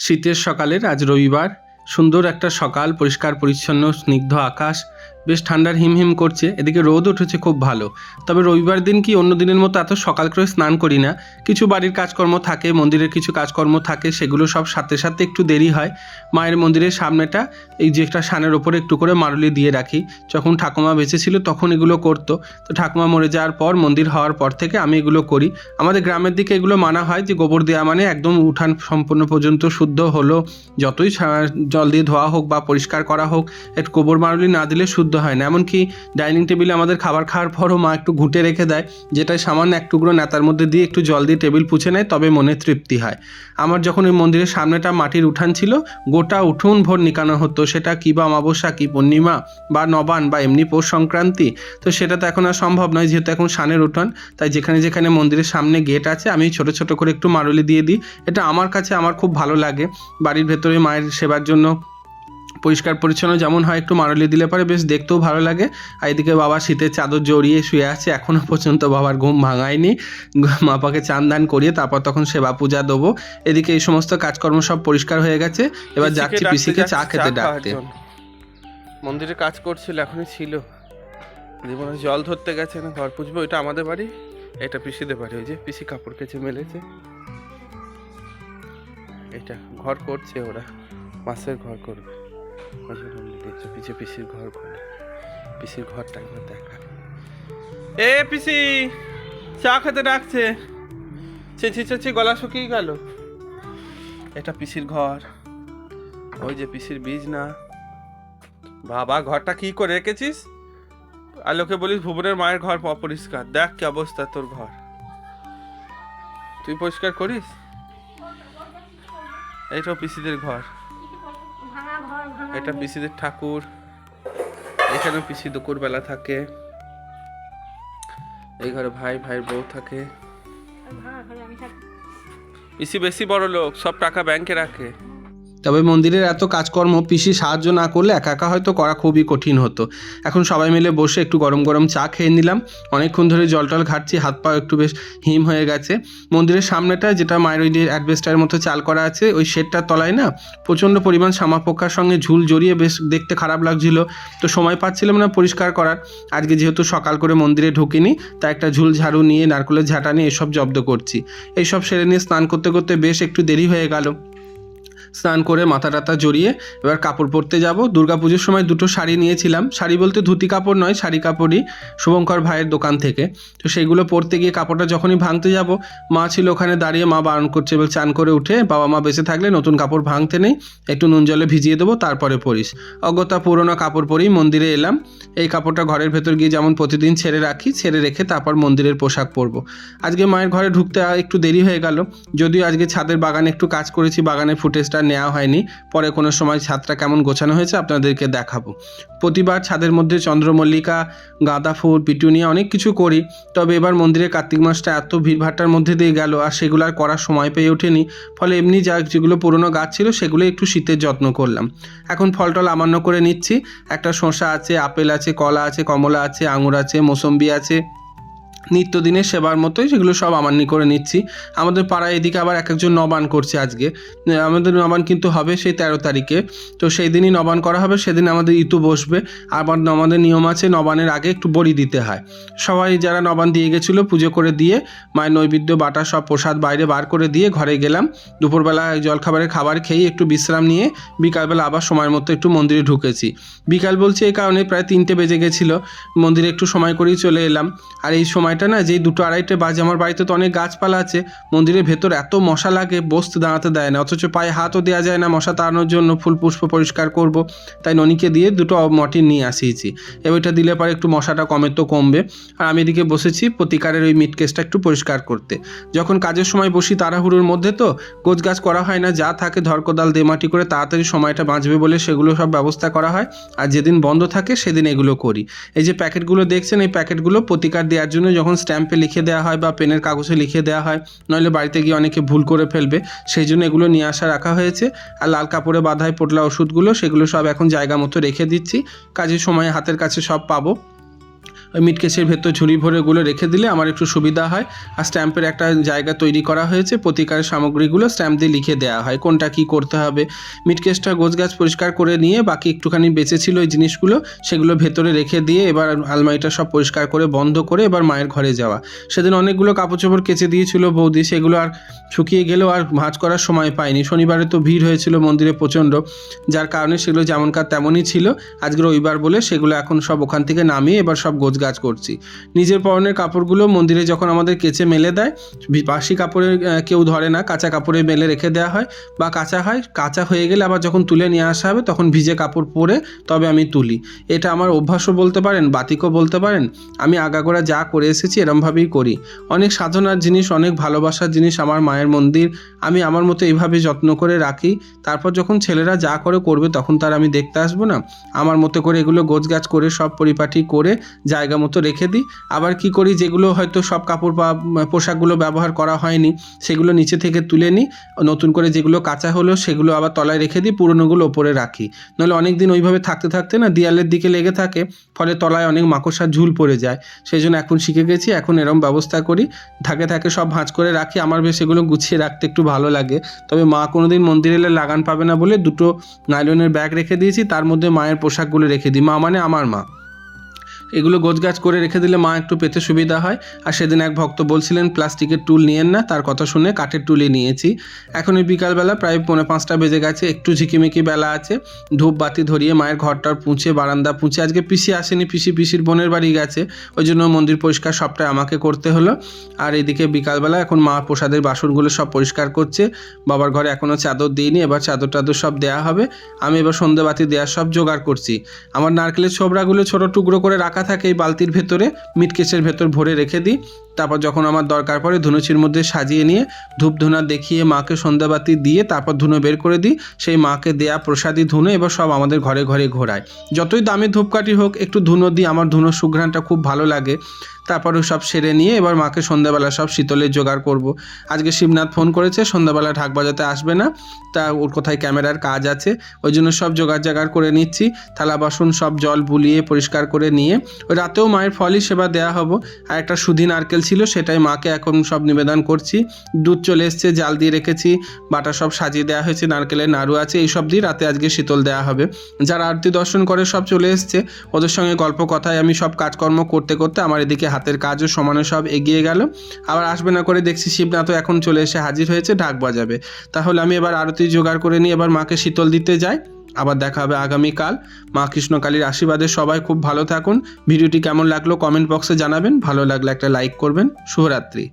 শীতের সকালের আজ রবিবার। সুন্দর একটা সকাল পরিষ্কার পরিচ্ছন্ন স্নিগ্ধ আকাশ বেশ ঠান্ডার হিমহিম করছে, এদিকে রোদ উঠেছে খুব ভালো। তবে রবিবার দিন কি অন্য দিনের মতো এত সকাল করে স্নান করি না? কিছু বাড়ির কাজকর্ম থাকে, মন্দিরের কিছু কাজকর্ম থাকে, সেগুলো সব সাথে সাথে একটু দেরি হয়। মায়ের মন্দিরের সামনেটা, এই যে একটা সানের ওপরে একটু করে মারুলি দিয়ে রাখি। যখন ঠাকুমা বেঁচে ছিল তখন এগুলো করতো। তো ঠাকুমা মরে যাওয়ার পর, মন্দির হওয়ার পর থেকে আমি এগুলো করি। আমাদের গ্রামের দিকে এগুলো মানা হয় যে গোবর দেওয়া মানে একদম উঠান সম্পূর্ণ পর্যন্ত শুদ্ধ হলো। যতই জল দিয়ে ধোয়া হোক বা পরিষ্কার করা হোক একটু গোবর মারুলি না দিলে শুদ্ধ হয় না। এমনকি ডাইনিং টেবিলে আমাদের খাবার খাওয়ার পরও মা একটু ঘুঁটে রেখে দেয় যেটা সামান্য এক টুকরো নেতার মধ্যে দিয়ে একটু জল দিয়ে টেবিল পুছে নেয়, তবে মনে তৃপ্তি হয়। আমার যখন ওই মন্দিরের সামনেটা মাটির উঠান ছিল, গোটা উঠোন ভোর নিকানো হতো। সেটা কি বা অমাবস্যা, কী পূর্ণিমা, বা নবান বা এমনি পৌষ সংক্রান্তি, তো সেটা তো এখন আর সম্ভব নয়, যেহেতু এখন সানের উঠান। তাই যেখানে যেখানে মন্দিরের সামনে গেট আছে, আমি ছোট ছোট করে একটু মারুলি দিয়ে দিই। এটা আমার কাছে আমার খুব ভালো লাগে। বাড়ির ভেতরে মায়ের সেবার জন্য পরিষ্কার পরিচ্ছন্ন যেমন হয় একটু মারলি দিলে পরে বেশ দেখতেও ভালো লাগে। আর এদিকে বাবা শীতের চাদর জড়িয়ে শুয়ে আছে এখনও পর্যন্ত বাবার ঘুম ভাঙায়নি। মাপাকে চান দান করিয়ে তারপর তখন সেবা পূজা দেবো। এদিকে এই সমস্ত কাজকর্ম সব পরিষ্কার হয়ে গেছে। এবার যাচ্ছি পিসিকে চা খেতে ডাকতে। মন্দিরে কাজ করছিল এখনই ছিল। জীবনে জল ধরতে গেছে না ঘর পুজবো ওইটা আমাদের বাড়ি এটা পিসিদের বাড়ি। ওই যে পিসি কাপড় কেচে মেলেছে। এটা ঘর করছে ওরা মাছের ঘর করবে। ওই পিসির ঘর পিসির ঘরটা একবার দেখা এ পিসি, চা খেতে ডাকছে। চেঁচি চেঁচি গলা শুকিয়ে গেল। এটা পিসির ঘর। ওই যে পিসির বীজ না। বাবা, ঘরটা কি করে রেখেছিস? আর লোকে বলিস ভুবনের মায়ের ঘর অপরিষ্কার দেখ কি অবস্থা তোর ঘর। তুই পরিষ্কার করিস? এইটাও পিসিদের ঘর। এটা পিসিদের ঠাকুর। এখানে পিসি দুপুরবেলা থাকে। এই ঘরে ভাই ভাইয়ের বউ থাকে। পিসি বেশি বড় লোক সব টাকা ব্যাংকে রাখে। তবে মন্দিরের এত কাজকর্ম পিসি সাহায্য না করলে একা একা হয়তো করা খুবই কঠিন হতো। এখন সবাই মিলে বসে একটু গরম গরম চা খেয়ে নিলাম। অনেকক্ষণ ধরে জল টল ঘাটছি, হাত পাও একটু বেশ হিম হয়ে গেছে। মন্দিরের সামনেটা যেটা মায়ের ওই যে অ্যাডভেস্টারের মতো চাল করা আছে, ওই শেডটার তলায় না প্রচণ্ড পরিমাণ শামা পোকার সঙ্গে ঝুল জড়িয়ে বেশ দেখতে খারাপ লাগছিল। তো সময় পাচ্ছিলাম না পরিষ্কার করার। আজকে যেহেতু সকাল করে মন্দিরে ঢুকিনি, তাই একটা ঝুল ঝাড়ু নিয়ে, নারকেলের ঝাঁটা নিয়ে এসব জব্দ করছি। এইসব সেরে নিয়ে স্নান করতে করতে বেশ একটু দেরি হয়ে গেল। স্নান করে মাথা টাথা জড়িয়ে এবার কাপড় পরতে যাব। দুর্গাপুজোর সময় দুটো শাড়ি নিয়েছিলাম। শাড়ি বলতে ধুতি কাপড় নয়, শাড়ি কাপড়ই শুভঙ্কর ভাইয়ের দোকান থেকে। তো সেইগুলো পরতে গিয়ে কাপড়টা যখনই ভাঙতে যাব, মা ছিল ওখানে দাঁড়িয়ে, মা বারণ করছে এবার চান করে উঠে বাবা মা বেঁচে থাকলে নতুন কাপড় ভাঙতে নেই, একটু নুন জলে ভিজিয়ে দেবো, তারপরে পরিস। অগত্যা পুরোনো কাপড় পরেই মন্দিরে এলাম। এই কাপড়টা ঘরের ভেতর গিয়ে যেমন প্রতিদিন ছেড়ে রাখি, ছেড়ে রেখে তারপর মন্দিরের পোশাক পরবো। আজকে মায়ের ঘরে ঢুকতে একটু দেরি হয়ে গেল। যদিও আজকে ছাদের বাগানে একটু কাজ করেছি বাগানের ফুটেজটা নেওয়া হয়নি। পরে কোনো সময় ছাদটা কেমন গোছানো হয়েছে আপনাদেরকে দেখাবো। প্রতিবার ছাদের মধ্যে চন্দ্রমল্লিকা গাঁদা ফুল পিটুনিয়া অনেক কিছু করি। তবে এবার মন্দিরে কার্তিক মাসটা এত ভিড়ভাট্টার মধ্যে দিয়ে গেল আর সেগুলো আর করার সময় পেয়ে ওঠেনি। ফলে এমনি যা যেগুলো পুরনো গাছ ছিল সেগুলো একটু শীতের যত্ন করলাম। এখন ফল টল আমান্য করে নিচ্ছি। একটা শসা আছে, আপেল আছে, কলা আছে, কমলা আছে, আঙুর আছে, মোসম্বি আছে। নিত্যদিনের সেবার মতোই সেগুলো সব আমান্নি করে নিচ্ছি। আমাদের পাড়ায় এদিকে আবার এক একজন নবান করছে আজকে। আমাদের নবান কিন্তু হবে সেই তেরো তারিখে। তো সেই দিনই নবান করা হবে, সেদিন আমাদের ইতু বসবে। আবার আমাদের নিয়ম আছে নবানের আগে একটু বড়ি দিতে হয়। সবাই যারা নবান দিয়ে গেছিল পুজো করে দিয়ে, মায়ের নৈবেদ্য, বাটা সব প্রসাদ বাইরে বার করে দিয়ে ঘরে গেলাম। দুপুরবেলা জলখাবারের খাবার খেয়ে একটু বিশ্রাম নিয়ে বিকালবেলা আবার সময় মতো একটু মন্দিরে ঢুকেছি। বিকাল বলছি এই কারণে প্রায় তিনটে বেজে গেছিল। মন্দিরে একটু সময় করেই চলে এলাম। আর এই সময়টা না, যেই দুটো আড়াইটে বাজে, আমার বাড়িতে তো অনেক গাছপালা আছে, মন্দিরের ভেতর এত মশা লাগে, বসতে দাঁড়াতে দেয় না, অথচ পায়ে হাতও দেওয়া যায় না, মশা তাড়ানোর জন্য ফুল পুষ্প পরিষ্কার করব, তাই ননিকে দিয়ে দুটো মটিন নিয়ে আসিয়েছি। এবারটা দিলে পরে একটু মশাটা কমে, তো কমবে। আর আমি এদিকে বসেছি, প্রতিকারের ওই মিট কেসটা একটু পরিষ্কার করতে। যখন কাজের সময় বসি তাড়াহুড়োর মধ্যে তো, গোছ গাছ করা হয় না, যা থাকে ধরকোদাল, দেমাটি করে তাড়াতাড়ি সময়টা বাঁচবে বলে সেগুলো সব ব্যবস্থা করা হয়, আর যেদিন বন্ধ থাকে সেদিন এগুলো করি। এই যে প্যাকেটগুলো দেখছেন, এই প্যাকেটগুলো প্রতিকার দেওয়ার জন্য যখন স্ট্যাম্পে লিখে দেওয়া হয় বা পেনের কাগজে লিখে দেওয়া হয়, নইলে বাড়িতে গিয়ে অনেকে ভুল করে ফেলবে। সেই জন্য এগুলো নিয়ে আসা রাখা হয়েছে। আর লাল কাপড়ে বাঁধায় পোটলা ওষুধগুলো, সেগুলো সব এখন জায়গা মতো রেখে দিচ্ছি। কাজের সময় হাতের কাছে সব পাবো। ওই মিটকেসের ভেতর ঝুড়ি ভরে ওগুলো রেখে দিলে আমার একটু সুবিধা হয়। আর স্ট্যাম্পের একটা জায়গা তৈরি করা হয়েছে, প্রতিকারের সামগ্রীগুলো স্ট্যাম্প দিয়ে লিখে দেওয়া হয় কোনটা কি করতে হবে। মিটকেসটা গোছগাছ পরিষ্কার করে নিয়ে বাকি একটুখানি বেঁচে ছিল ওই জিনিসগুলো, সেগুলো ভেতরে রেখে দিয়ে এবার আলমারিটা সব পরিষ্কার করে বন্ধ করে এবার মায়ের ঘরে যাওয়া। সেদিন অনেকগুলো কাপড় চোপড় কেচে দিয়েছিল বৌদি, সেগুলো আর শুকিয়ে গেলেও আর ভাঁজ করার সময় পাইনি। শনিবারে তো ভিড় হয়েছিল মন্দিরে প্রচণ্ড, যার কারণে সেগুলো যেমনকার তেমনই ছিল। আজকে রবিবার বলে সেগুলো এখন সব ওখান থেকে নামিয়ে এবার সব গোছগাছ করছি। নিজের পরনের কাপড়গুলো মন্দিরে যখন আমাদের কেচে মেলে দেয়, বাসি কাপড়ে কেউ ধরে না, কাঁচা কাপড়ে মেলে রেখে দেওয়া হয় বা কাঁচা হয়, কাঁচা হয়ে গেলে আবার যখন তুলে নিয়ে আসা হবে, তখন ভিজে কাপড় পরে তবে আমি তুলি। এটা আমার অভ্যাসও বলতে পারেন, বাতিকও বলতে পারেন, আমি আগাগোড়া যা করে এসেছি এরমভাবেই করি। অনেক সাধনার জিনিস, অনেক ভালোবাসার জিনিস আমার মায়ের মন্দির, আমি আমার মতো এইভাবে যত্ন করে রাখি। তারপর যখন ছেলেরা যা করে করবে, তখন তার আমি দেখতে আসব না। আমার মতো করে এগুলো গোছগাছ করে, সব পরিপাটি করে, জায়গা মতো রেখে দিই। আবার কি করি, যেগুলো হয়তো সব কাপড় বা পোশাকগুলো ব্যবহার করা হয়নি, সেগুলো নিচে থেকে তুলে নিই। নতুন করে যেগুলো কাঁচা হলো সেগুলো আবার তলায় রেখে দিই, পুরনোগুলো ওপরে রাখি। নাহলে অনেক দিন ওইভাবে থাকতে থাকতে না দেয়ালের দিকে লেগে থাকে, ফলে তলায় অনেক মাকড়সার ঝুল পড়ে যায়। সেই জন্য এখন শিখে গেছি, এখন এরম ব্যবস্থা করি। থাকে থাকে সব ভাঁজ করে রাখি। আমার বেশ এগুলো গুছিয়ে রাখতে একটু ভালো লাগে। তবে মা কোনোদিন মন্দিরে এলে লাগান পাবে না বলে দুটো নাইলনের ব্যাগ রেখে দিয়েছি, তার মধ্যে মায়ের পোশাকগুলো রেখে দিই। মা মানে আমার মা। এগুলো গোছগাছ করে রেখে দিলে মা একটু পেতে সুবিধা হয়। আর সেদিন এক ভক্ত বলছিলেন, প্লাস্টিকের টুল নিয়েন না, তার কথা শুনে কাঠের টুলই নিয়েছি। এখন ওই বিকালবেলা প্রায় পৌনে পাঁচটা বেজে গেছে, একটু ঝিকিমিকি বেলা আছে। ধূপ বাতি ধরিয়ে মায়ের ঘরটার পুঁছে, বারান্দা পুঁছে, আজকে পিসি আসেনি, পিসি পিসির বোনের বাড়ি গেছে। ওই জন্য মন্দির পরিষ্কার সবটাই আমাকে করতে হলো। আর এদিকে বিকালবেলা এখন মা প্রসাদের বাসনগুলো সব পরিষ্কার করছে। বাবার ঘরে এখনও চাদর দিইনি, এবার চাদর টাদর সব দেওয়া হবে। আমি এবার সন্ধে বাতি দেওয়ার সব জোগাড় করছি। আমার নারকেলের ছোবড়াগুলো ছোট টুকরো করে রাখা থাকে এই বালতির ভেতরে মিটকেসের ভেতর ভরে রেখে দিই। তারপর যখন আমার দরকার পড়ে, ধুনুচির মধ্যে সাজিয়ে নিয়ে ধূপ ধুনা দেখিয়ে মাকে সন্ধ্যাবাতি দিয়ে তারপর ধুনো বের করে দিই। সেই মাকে দেয়া প্রসাদী ধুনো এবার সব আমাদের ঘরে ঘরে ঘোরায়। যতই দামি ধূপকাঠি হোক, একটু ধুনো দিই, আমার ধুনো সুঘ্রাণটা খুব ভালো লাগে। তারপরে সব সেরে নিয়ে এবার মাকে সন্ধ্যাবেলা সব শীতলের জোগাড় করব। আজকে শিবনাথ ফোন করেছে, সন্ধ্যাবেলা ঢাক বাজাতে আসবে না। তা ওর কোথায় ক্যামেরার কাজ আছে? ওই জন্য সব জোগাড় জাগাড় করে নিচ্ছি। থালা, বাসন সব জল বুলিয়ে পরিষ্কার করে নিয়ে। ওই রাতেও মায়ের ফলই সেবা দেওয়া হব। আর একটা সুধি নারকেল ছিল, সেটাই মাকে এখন সব নিবেদন করছি। দুধ চলে এসছে, জাল দিয়ে রেখেছি। বাটা সব সাজিয়ে দেওয়া হয়েছে, নারকেলের নাড়ু আছে। এই সব দিয়ে রাতে আজকে শীতল দেওয়া হবে। যারা আরতি দর্শন করে সব চলে এসছে, ওদের সঙ্গে গল্প কথায় আমি সব কাজকর্ম করতে করতে আমার এদিকে হাতের কাজও সমানে সব এগিয়ে গেল। আবার আসবে না করে দেখছি শিবনাথও এখন চলে এসে হাজির হয়েছে, ঢাক বাজাবে। তাহলে আমি এবার আরতি জোগাড় করে নিয়ে এবার মাকে শীতল দিতে যাই। আবার দেখা হবে আগামীকাল। মা কৃষ্ণকালীর আশীর্বাদে সবাই খুব ভালো থাকুন। ভিডিওটি কেমন লাগল কমেন্ট বক্সে জানাবেন। ভালো লাগলে একটা লাইক করবেন। শুভরাত্রি।